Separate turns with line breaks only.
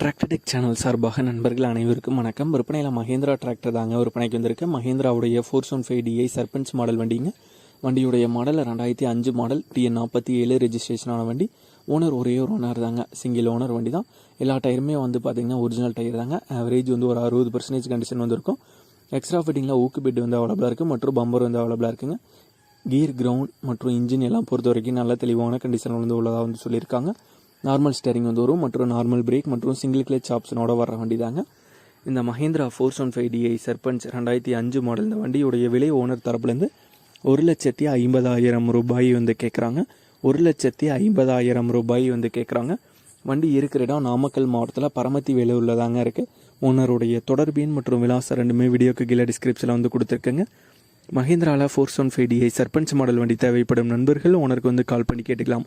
Tractor Tech channel சார்பாக நண்பர்கள் அனைவருக்கும் வணக்கம். விற்பனையில் மஹேந்திரா டிராக்டர் தாங்க விற்பனைக்கு வந்திருக்கு. மஹேந்திராவுடைய four one five DI Sarpanch model வண்டிங்க. வண்டியுடைய மாடல் ரெண்டாயிரத்தி அஞ்சு மாடல் டிஎன் நாற்பத்தி ஏழு ரெஜிஸ்ட்ரேஷனான வண்டி. ஓனர் ஒரே ஒரு ஓனர் தாங்க. சிங்கிள் ஓனர் வண்டி தான் எல்லா டயருமே வந்து பார்த்தீங்கன்னா ஒரிஜினல் டயர் தாங்க. ஆவரேஜ் வந்து ஒரு அறுபது பர்சன்டேஜ் கண்டிஷன் வந்திருக்கும். எக்ஸ்ட்ரா ஃபிட்டிங்கில் ஊக்கு பெட் வந்து அவைலபிளாக இருக்குது மற்றும் பம்பர் வந்து அவைலபிளாக இருக்குங்க. கியர் கிரவுண்ட் மற்றும் இன்ஜின் எல்லாம் பொறுத்த வரைக்கும் நல்ல தெளிவான கண்டிஷன் வந்து உள்ளதாக வந்து சொல்லியிருக்காங்க. நார்மல் ஸ்டேரிங் வந்து வரும் மற்றும் நார்மல் பிரேக் மற்றும் சிங்கிள் கிளச் ஆப்ஷனோட வர வண்டி தாங்க இந்த Mahindra four one five DI Sarpanch ரெண்டாயிரத்தி அஞ்சு மாடல் இந்த வண்டியுடைய விலை ஓனர் தரப்புலேருந்து ஒரு லட்சத்தி ஐம்பதாயிரம் ரூபாய் வந்து கேட்குறாங்க ஒரு லட்சத்தி ஐம்பதாயிரம் ரூபாய் வந்து கேட்குறாங்க வண்டி இருக்கிற இடம் நாமக்கல் மாவட்டத்தில் பரமத்தி வேலை உள்ளதாங்க இருக்குது ஓனருடைய தொடர்பின் மற்றும் விலாசம் ரெண்டுமே வீடியோக்கு கீழே டிஸ்கிரிப்ஷனில் வந்து கொடுத்துருக்கேங்க. மஹேந்திராவில் four one five DI Sarpanch model வண்டி தேவைப்படும் நண்பர்கள் ஓனருக்கு வந்து கால் பண்ணி கேட்டுக்கலாம்.